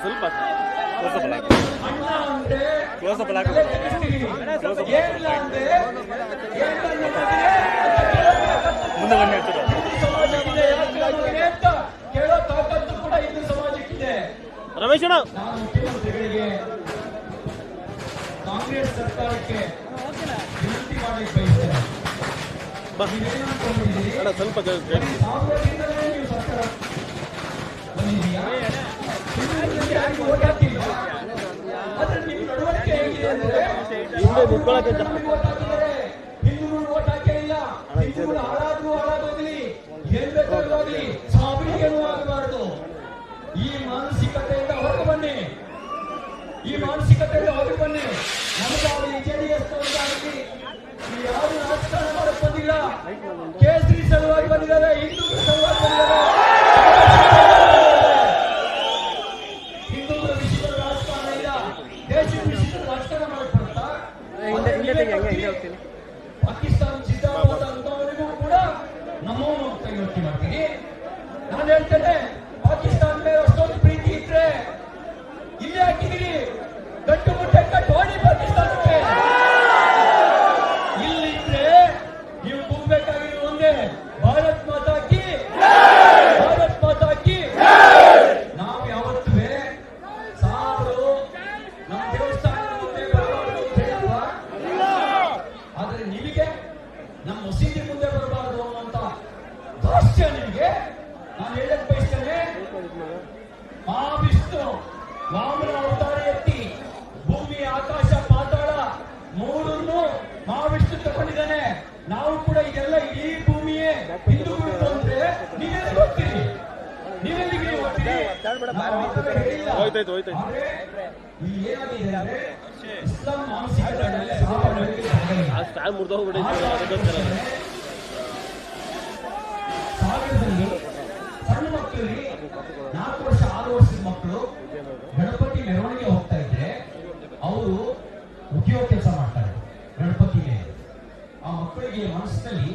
ಸ್ವಲ್ಪ close up ಮುಂದೆ ಬನ್ನಿ ರಮೇಶ್ ಅಣ್ಣ. ಕಾಂಗ್ರೆಸ್ ಸರ್ಕಾರಕ್ಕೆ ಅಣ್ಣ ಸ್ವಲ್ಪ ಹಿಂದೆ ನಿಂತ್ಕೊಳ್ಳೋಕೆ ಆಗಬಾರದು ಈ ಮಾನಸಿಕತೆಯಿಂದ ಹೊರಗೆ ಬನ್ನಿ. ಈ ಮಾನಸಿಕತೆಯಿಂದ ಹೊರಗೆ ಬನ್ನಿ. ನಮಗಾಗಲಿ ಜೆ ಡಿ ಆಗಲಿ ಯಾರು ರಾಜಕಾರಣ ಕೇಸರಿ ಸಲುವಾಗಿ ಬಂದಿದ್ದಾರೆ ಹಿಂದೂ ಸಲುವಾಗಿ ಬಂದಿದ್ದಾರೆ. today. ಸ್ಟ್ಯಾಂಡ್ ಮುರಿದೋಗ್ಬಿಟ್ಟಿದೆ ಮಕ್ಕಳಿಗೆ ನಾಲ್ಕು ವರ್ಷ ವರ್ಷದ ಮಕ್ಕಳು, ಗಣಪತಿ ಮೆರವಣಿಗೆ ಹೋಗ್ತಾ ಇದ್ರೆ, ಅವರು ಉದ್ಯೋಗ ಕೆಲಸ ಮಾಡ್ತಾರೆ. ಗಣಪತಿಗೆ ಆ ಮಕ್ಕಳಿಗೆ ಮನಸ್ಸಿನಲ್ಲಿ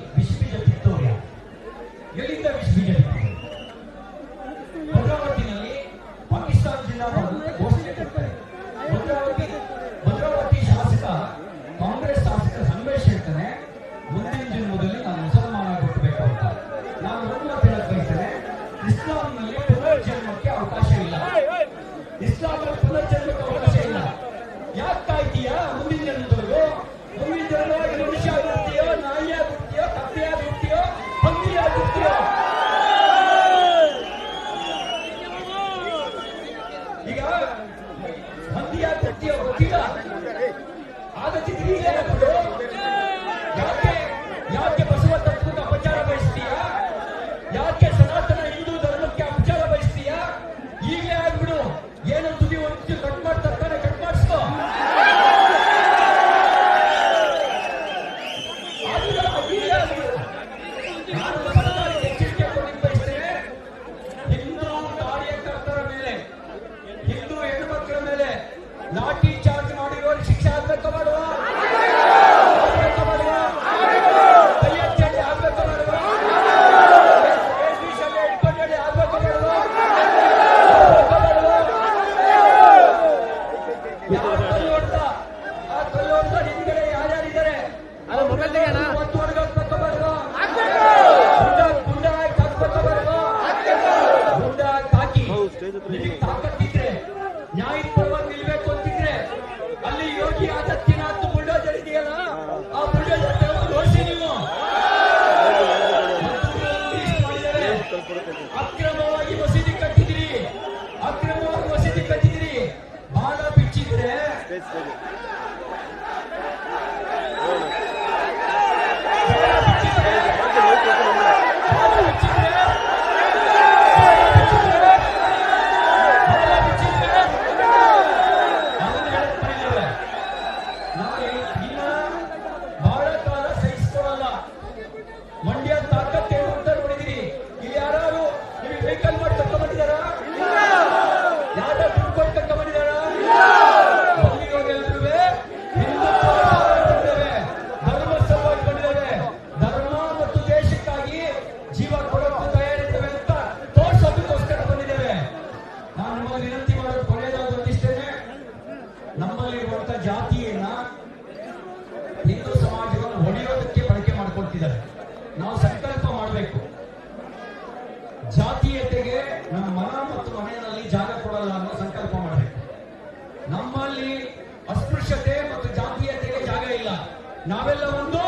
ನಾವೆಲ್ಲ ಒಂದು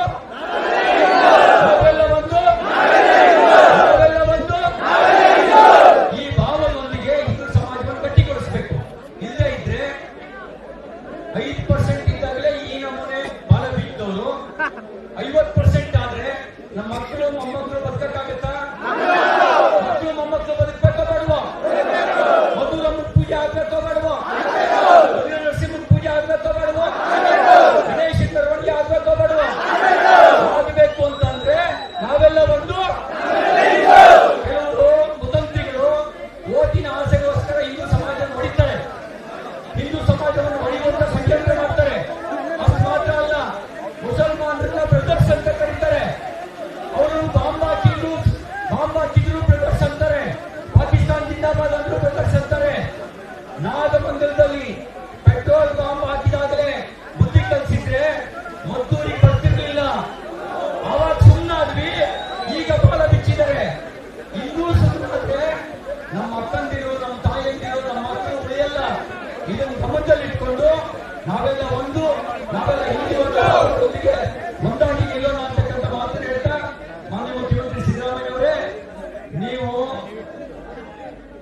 ನೀವು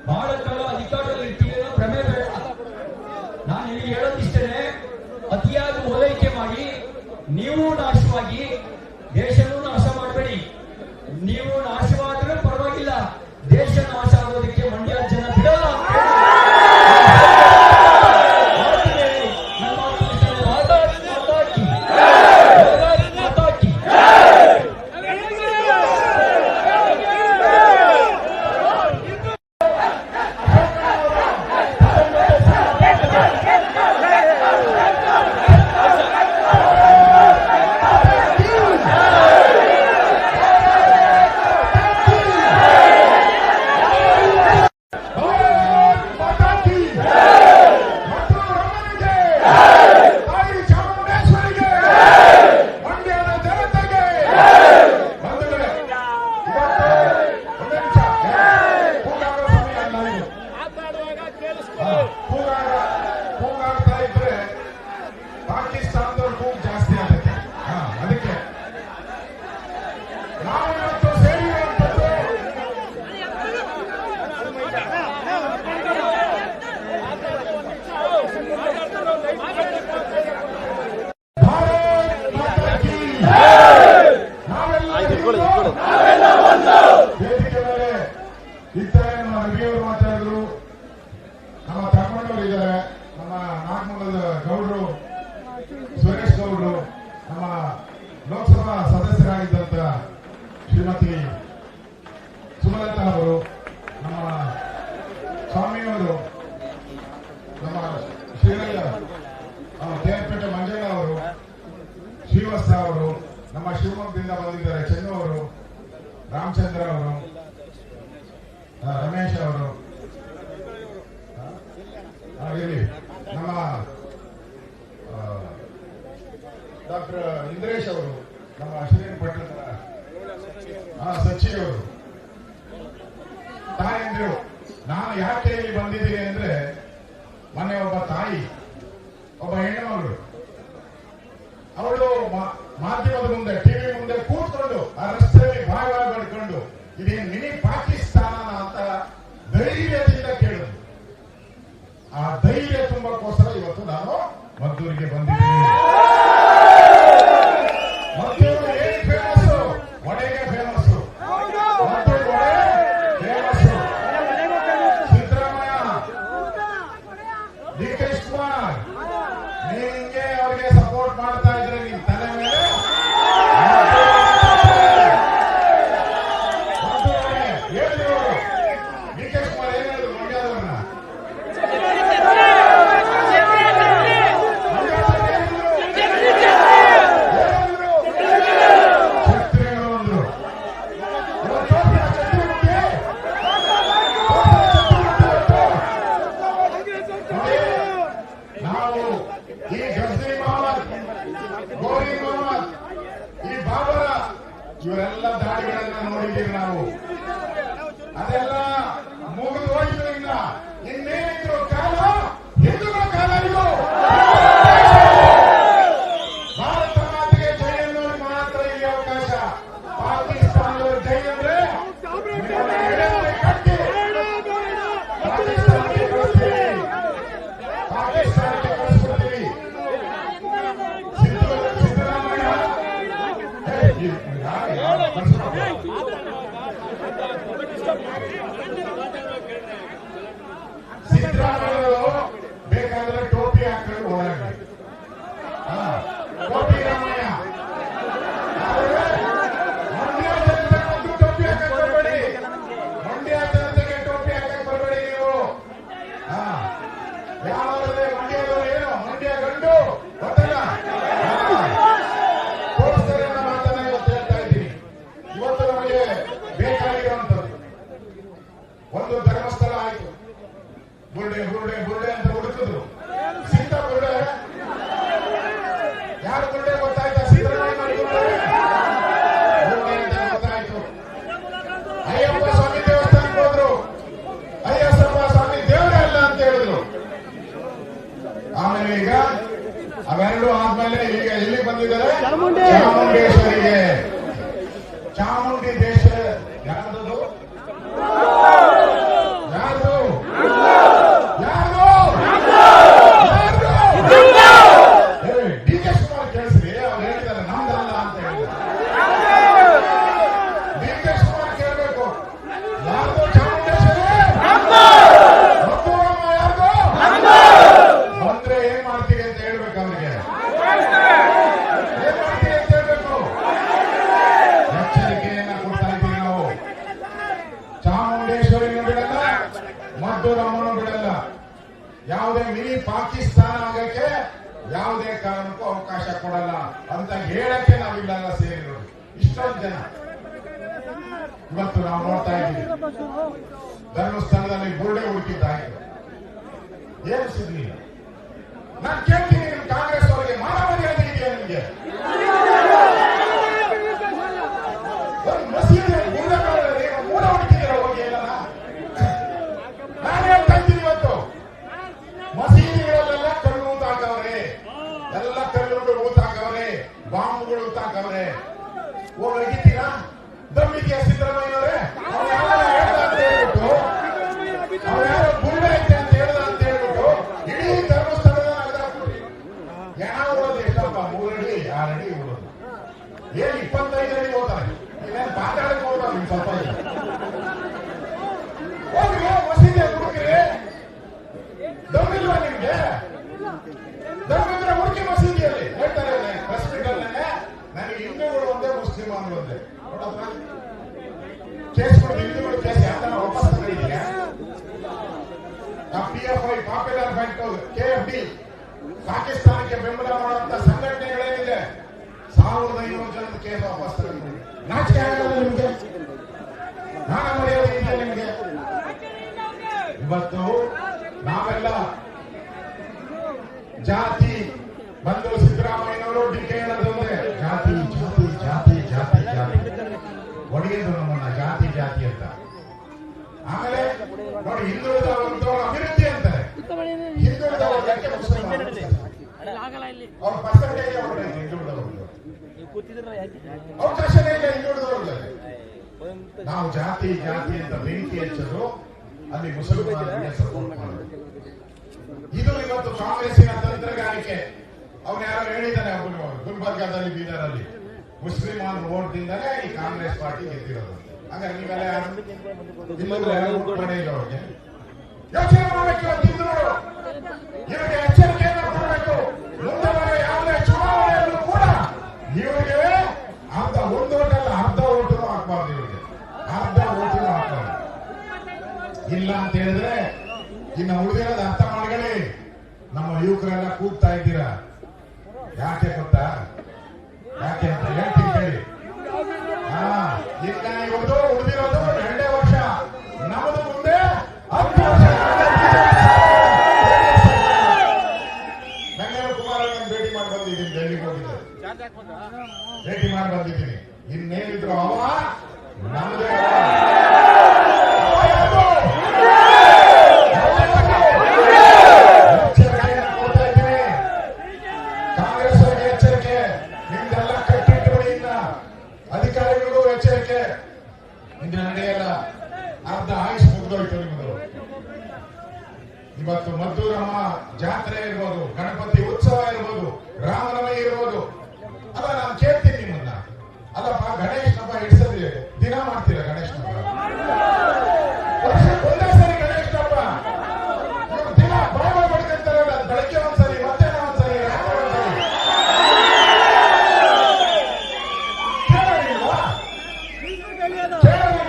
ಬಹಳ ಕಾಲ ಮೊನ್ನೆ ಒಬ್ಬ ತಾಯಿ ಒಬ್ಬ ಹೆಣ್ಣು ಮಗಳು. ಪಾಕಿಸ್ತಾನ ಆಗಕ್ಕೆ ಯಾವುದೇ ಕಾರಣಕ್ಕೂ ಅವಕಾಶ ಕೊಡಲ್ಲ ಅಂತ ಹೇಳಕ್ಕೆ ನಾವಿಲ್ಲೆಲ್ಲ ಸೇರಿರೋದು ಇಷ್ಟೊಂದು ಜನ. ಇವತ್ತು ನಾವು ನೋಡ್ತಾ ಇದ್ದೀವಿ. ಧರ್ಮಸ್ಥಳದಲ್ಲಿ ಗುರುಡೆ ಹುಡುಕಿದ್ದ ಏನು ಸಿಗ್ಲಿಲ್ಲ ನಾನು ಕೇಳ್ತೀನಿ. ಬಾಂಬ್ಗಳು ತಾಕವ್ರೆ ಹೋಗಿ ದಮ್ಮಿದೆಯಾ ಸಿದ್ದರಾಮಯ್ಯನವ್ರೆ ಪಾಕಿಸ್ತಾನಕ್ಕೆ ಬೆಂಬಲ ಮಾಡುವಂತ ಸಂಘಟನೆಗಳೇನಿದೆ? ಸಾವಿರದ ಐನೂರು ಜನದ ಕೇಸ್ ವಾಪಸ್ ನಾಚಿಕೆ ಆಗಲ್ಲ ನಿಮಗೆ? ನಾನು ಮರೆಯೋದಿಲ್ಲ ನಿಮಗೆ? ಇವತ್ತು ನಾವೆಲ್ಲ ಜಾತಿ ಬಂದು ಸಿದ್ದರಾಮಯ್ಯನವರು ಡಿ ಕೆ ಜಾತಿ ಜಾತಿ ಜಾತಿ ಜಾತಿ ಜಾತಿ. ಒಡೆಯದು ನಮ್ಮನ್ನ ಜಾತಿ ಜಾತಿ ಅಂತ. ಆಮೇಲೆ ನೋಡಿ ಹಿಂದೂ ಅವ್ರ ಪರ್ಸೆಂಟೇಜ್ ಅವ್ರ ಹಿಂದುಳಿದ ವರ್ಗದವರು ಅವಕಾಶನೇ ಇಲ್ಲ ಹಿಂದುಳಿದ ವರ್ಗದಲ್ಲಿ ನಾವು ಜಾತಿ ಜಾತಿ ಅಂತ ಬೆಂಕಿ ಹೆಸರು ಅಲ್ಲಿ ಮುಸಲ್ಮಾನರಿಗೆ ಸಪೋರ್ಟ್ ಇದು ಇವತ್ತು ಕಾಂಗ್ರೆಸ್ಸಿನ ತಂತ್ರಗಾರಿಕೆ. ಅವ್ರು ಯಾರು ಹೇಳಿದ್ದಾನೆ ಗುಲ್ಬರ್ಗಾದಲ್ಲಿ ಬೀದರಲ್ಲಿ. ಮುಸ್ಲಿಮಾನ್ ವೋಟ್ದಿಂದಲೇ ಈ ಕಾಂಗ್ರೆಸ್ ಪಾರ್ಟಿ ಗೆದ್ದಿರೋದು. ಹಾಗಾದ್ರೆ ನೀವೆಲ್ಲ ಯಾರು? ಇಲ್ಲದ್ರೆ ಯಾರು ಮಾಡೇ ಇಲ್ಲ ಅವ್ರಿಗೆ? ಯೋಚನೆ ಮಾಡಬೇಕು ಇವತ್ತು ಎಚ್ಚರಿಕೆಯನ್ನು ಕೊಡಬೇಕು ಮುಂದೆ ಬರೋ ಯಾವುದೇ ಚುನಾವಣೆಯಲ್ಲೂ ಕೂಡ ಇವರಿಗೆ ಅರ್ಧ ಒಂದು ಓಟಲ್ಲ, ಅರ್ಧ ಓಟು ಹಾಕ್ಬಾರ್ದು ಇವರಿಗೆ ಅರ್ಧ ಓಟು ಹಾಕ್ಬಾರ್ದು. ಇಲ್ಲ ಅಂತ ಹೇಳಿದ್ರೆ ಇನ್ನು ಉಳಿದಿರೋದು ಅರ್ಥ ಮಾಡ್ಕೊಳ್ಳಿ. ನಮ್ಮ ಯುವಕರೆಲ್ಲ ಕೂಗ್ತಾ ಇದ್ದೀರಾ? ಯಾಕೆ ಗೊತ್ತಾ? ಯಾಕೆ ಅಂತ ಹೇಳ್ತೀನಿ ಕೇಳಿ. ಹಾ, ಇಲ್ಲ, ಇವತ್ತು ಉಳಿದಿರೋದು ಎರಡೇ ವರ್ಷ ನಮ್ಮದು ಮುಂದೆ ಹತ್ತು ವರ್ಷ ಬೆಂಗಳೂರು ಕುಮಾರಣ್ಣನ ಭೇಟಿ ಮಾಡಿ ಬಂದಿದ್ದೀನಿ ಡೆಲ್ಲಿಗೆ ಹೋಗಿದ್ದೆ ಭೇಟಿ ಮಾಡಿ ಬಂದಿದ್ದೀನಿ ಇನ್ನೇನಿದ್ರು ಅವ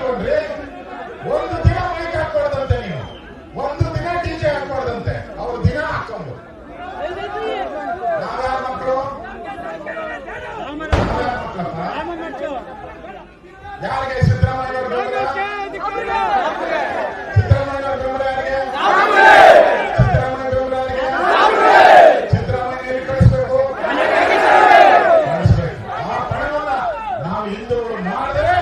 ಕೇಳಲಿಲ್ವಲ್ರಿ? ಒಂದು ದಿನ ಮೈಕ್ ಹಾಕ್ಬಾರ್ದಂತೆ ನೀವು. ಒಂದು ದಿನ ಡಿಜೆ ಹಾಕ್ಬಾರ್ದಂತೆ ಅವ್ರು ದಿನ ಹಾಕೊಂಡು ನಾವ್ಯಾರ ಮಕ್ಕಳು? ಯಾರಿಗೆ ಸಿದ್ದರಾಮಯ್ಯ ಅವ್ರ ಬೆಂಬಲ ಸಿದ್ದರಾಮಯ್ಯ ಅವ್ರ ಬೆಂಬಲ ಯಾರಿಗೆ ಸಿದ್ದರಾಮಯ್ಯ ಬೆಂಬಲ ಯಾರಿಗೆ ಸಿದ್ದರಾಮಯ್ಯ ಎಲ್ಲಿ ಕಳಿಸ್ಬೇಕು ಕಳಿಸ್ಬೇಕು ಆ ಪಣವನ್ನ ನಾವು ಹಿಂದೂಗಳು ಮಾಡಿದ್ರೆ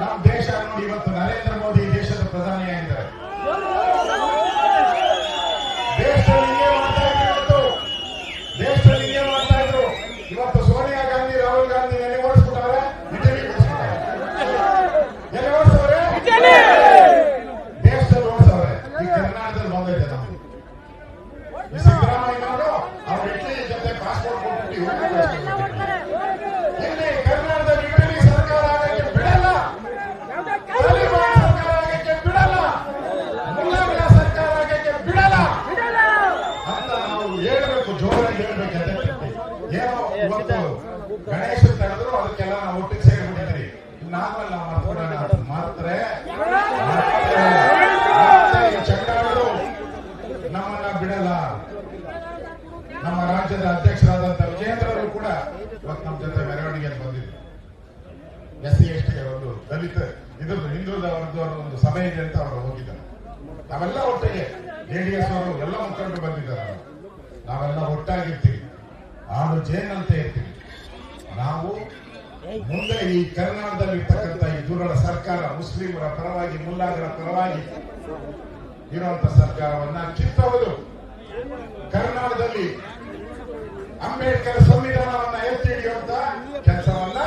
ನಮ್ಮ ದೇಶ ನೋಡಿ ಇವತ್ತು ನರೇಂದ್ರ ಮೋದಿ ಈ ದೇಶದ ಪ್ರಧಾನಿ ಆಗಿದ್ದಾರೆ ದೇಶದಲ್ಲಿ ಹಿಂಗೆ ಮಾಡ್ತಾ ಇದ್ರು ಇವತ್ತು ದೇಶದಲ್ಲಿ ಹಿಂಗೆ ಮಾಡ್ತಾ ಇದ್ರು ಇವತ್ತು ಸೋನಿಯಾ ಗಾಂಧಿ ರಾಹುಲ್ ಗಾಂಧಿ ಎಲ್ಲಿ ಓಡಿಸ್ಬಿಟ್ಟವ್ರೆ ಇಟಲಿ ಓಡಿಸ್ಬಿಟ್ಟವ್ರೆ ಎಲ್ಲಿ ಓಡಿಸವ್ರೆ ದೇಶದಲ್ಲಿ ಓಡಿಸವ್ರೆ ಈ ಕರ್ನಾಟಕದಲ್ಲಿ ಬಂದೈತೆ ನಮ್ಗೆ ಈ ಸಿದ್ದರಾಮಯ್ಯನವರು ಅವ್ರ ಇಟಲಿ ಜೊತೆ ಪಾಸ್ಪೋರ್ಟ್ ಕೊಟ್ಬಿಟ್ಟು ಇವ್ರಿಗೆ ಕಳಿಸ್ಬಿಟ್ಟಿದ್ದಾರೆ. ಇಲ್ಲಿ ಕರ್ನಾಟಕದಲ್ಲಿ ಇಟಲಿ ಸರ್ಕಾರ ಆಗಕ್ಕೆ ಬಿಡಲ್ಲ ತಾಲಿಬಾನ್ ಸರ್ಕಾರ ಆಗಕ್ಕೆ ಬಿಡಲ್ಲ ಮುಲಾಮಿನ ಸರ್ಕಾರ ಆಗಕ್ಕೆ ಬಿಡಲ್ಲ ಅಂತ ನಾವು ಹೇಳ್ಬೇಕು ಜೋರಾಗಿ ಹೇಳ್ಬೇಕು ಅದಕ್ಕೆ ಏನೋ ಇವತ್ತು ಗಣೇಶ ತೆಗೆದ್ರು ಅದಕ್ಕೆಲ್ಲ ನಾವು ಒಟ್ಟಿಗೆ ಸೇರ್ಬಿಟ್ಟಿದ್ರಿ ನಾವೆಲ್ಲ ಮಾಡ್ಕೊಡೋಣ ಮಾತ್ರೆ ಈ ಚಂಡಾಳರು ನಮ್ಮನ್ನ ಬಿಡಲ್ಲ ನಮ್ಮ ರಾಜ್ಯದ ಅಧ್ಯಕ್ಷರಾದಂತ ವಿಜೇಂದ್ರರು ಕೂಡ ಇವತ್ತು ನಮ್ಮ ಜೊತೆ ಮೆರವಣಿಗೆಯಲ್ಲಿ ಬಂದಿದ್ರು ಎಸ್ ಸಿ ಎಸ್ ಟಿ ಒಂದು ದಲಿತ ಇದ್ರದ್ದು ಹಿಂದುಳಿದ ವರ್ಗದವರ ಒಂದು ಸಭೆ ಇದೆ ಅಂತ ಅವರು ಹೋಗಿದ್ದಾರೆ. ನಾವೆಲ್ಲ ಒಟ್ಟಿಗೆ ಜೆಡಿಎಸ್ ಅವರು ಎಲ್ಲ ಮುಖಂಡರು ಬಂದಿದ್ದಾರೆ. ನಾವೆಲ್ಲ ಒಟ್ಟಾಗಿರ್ತೀವಿ. ಆಳು ಜೇನಂತೆ ಇರ್ತೀವಿ ನಾವು ಮುಂದೆ ಈ ಕರ್ನಾಟಕದಲ್ಲಿ ಇರ್ತಕ್ಕಂಥ ಈ ದುರ್ಬಲ ಸರ್ಕಾರ, ಮುಸ್ಲಿಮರ ಪರವಾಗಿ ಮುಲ್ಲಾಗರ ಪರವಾಗಿ ಇರುವಂತ ಸರ್ಕಾರವನ್ನ ಕಿತ್ತವರು ಕರ್ನಾಟಕದಲ್ಲಿ ಅಂಬೇಡ್ಕರ್ ಸಂವಿಧಾನವನ್ನ ಎತ್ತಿ ಹಿಡಿಯುವಂತ ಕೆಲಸವನ್ನ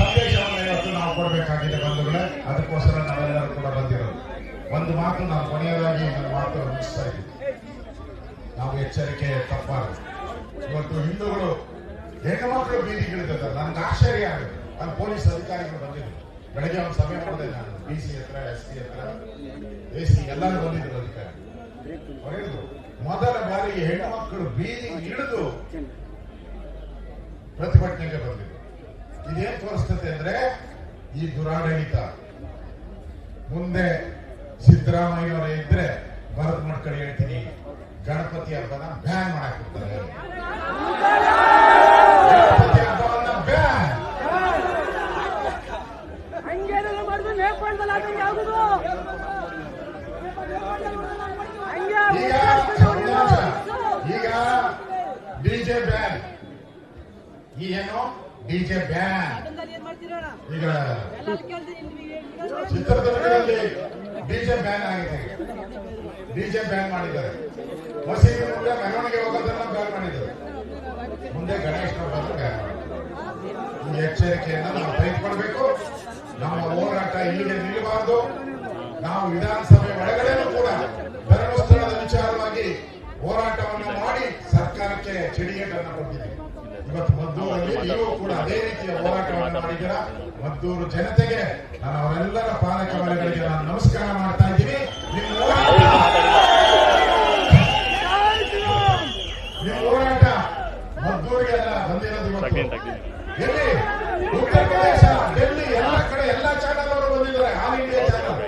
ಸಂದೇಶವನ್ನು ಇವತ್ತು ನಾವು ಕೊಡಬೇಕಾಗಿದೆ ಬಂಧುಗಳೇ ಅದಕ್ಕೋಸ್ಕರ ನಾವೆಲ್ಲರೂ ಕೂಡ ಬಂದಿರೋದು ಒಂದು ಮಾತು ನಾನು ಕೊನೆಯದಾಗಿ ನನ್ನ ಮಾತು ಮುಗಿಸ್ತಾ ಇದ್ದೀನಿ ನಾವು ಎಚ್ಚರಿಕೆ ತಪ್ಪಾರು ಇವತ್ತು ಹಿಂದೂಗಳು ಹೆಣ್ಣು ಮಕ್ಕಳು ನನಗೆ ಆಶ್ಚರ್ಯ ಆಗುತ್ತೆ. ನಾನು ಪೊಲೀಸ್ ಅಧಿಕಾರಿಗಳು ಬಂದಿದ್ದರು ಬೆಳಗ್ಗೆ ಒಂದು ಸಭೆ ಮಾಡಿದೆ ನಾನು ಬಿ ಸಿ ಹತ್ರ ಎಸ್ ಸಿ ಹತ್ರ ಎ ಸಿ ಎಲ್ಲರೂ ಬಂದಿದ್ರು ಅಧಿಕಾರಿ. ಹೇಳಿದ್ರು, ಮೊದಲ ಬಾರಿಗೆ ಹೆಣ್ಣು ಮಕ್ಕಳು ಬೀದಿಗೆ ಇಳಿದು ಪ್ರತಿಭಟನೆಗೆ ಬಂದಿದ್ರು. ಇದೇನ್ ತೋರಿಸ್ತದೆ ಅಂದ್ರೆ, ಈ ದುರಾಡಳಿತ. ಮುಂದೆ ಸಿದ್ದರಾಮಯ್ಯವರೇ ಇದ್ರೆ, ಭರತ್ ಮಾಡ್ಕೊಂಡು ಹೇಳ್ತೀನಿ. ಗಣಪತಿ ಹಬ್ಬನ ಬ್ಯಾನ್ ಮಾಡಕ್ ಬಿಡ್ತಾರೆ ಗಣಪತಿ ಹಬ್ಬವನ್ನ ಬ್ಯಾನ್. ಈಗ ಡಿಜೆ ಬ್ಯಾನ್ ಈ ಏನು ಡಿಜೆ ಬ್ಯಾನ್. ಈಗ ಚಿತ್ರದುರ್ಗದಲ್ಲಿ ಡಿಜೆ ಬ್ಯಾನ್ ಆಗಿದೆ. ಡಿಜೆ ಬ್ಯಾನ್ ಮಾಡಿದ್ದಾರೆ. ಮಸೀದಿ ಮುಂದೆ ಮೆರವಣಿಗೆ ಹೋಗೋದನ್ನ ಬ್ಯಾನ್ ಮಾಡಿದ್ರು ಮುಂದೆ ಗಣೇಶ್ ಮಾಡಿದ್ದಾರೆ ಈ ಎಚ್ಚರಿಕೆಯನ್ನ ನಾವು ತೆಗೆದುಕೊಳ್ಬೇಕು ನಮ್ಮ ಹೋರಾಟ ಇಲ್ಲಿಗೆ ನಿಲ್ಲಬಾರದು. ನಾವು ವಿಧಾನಸಭೆ ಒಳಗಡೆನೂ ಕೂಡ ಧರ್ಮಸ್ಥಳದ ವಿಚಾರವಾಗಿ ಹೋರಾಟವನ್ನು ಮಾಡಿ ಸರ್ಕಾರಕ್ಕೆ ಚಿಡಿಗೇಟನ್ನು ಕೊಟ್ಟಿದ್ದೀವಿ ಇವತ್ತು ಮದ್ದೂರಲ್ಲಿ ನೀವು ಕೂಡ ಅದೇ ರೀತಿಯ ಹೋರಾಟವನ್ನು ಮಾಡಿದ್ದೀರಾ? ಮದ್ದೂರು ಜನತೆಗೆ ನಾನು ಅವರೆಲ್ಲರ ಪಾಲಕ ನಾನು ನಮಸ್ಕಾರ ಮಾಡ್ತಾ ಇದ್ದೀನಿ. ನಿಮ್ಮ ನಿಮ್ಮ ಹೋರಾಟ ಮದ್ದೂರಿಗೆಲ್ಲ ಬಂದಿರೋದು ಎಲ್ಲಿ? ಉತ್ತರ ಪ್ರದೇಶ ಡೆಲ್ಲಿ ಎಲ್ಲ ಕಡೆ ಎಲ್ಲ ಚಾನಲ್ ಅವರು ಬಂದಿದ್ದಾರೆ. All India channel.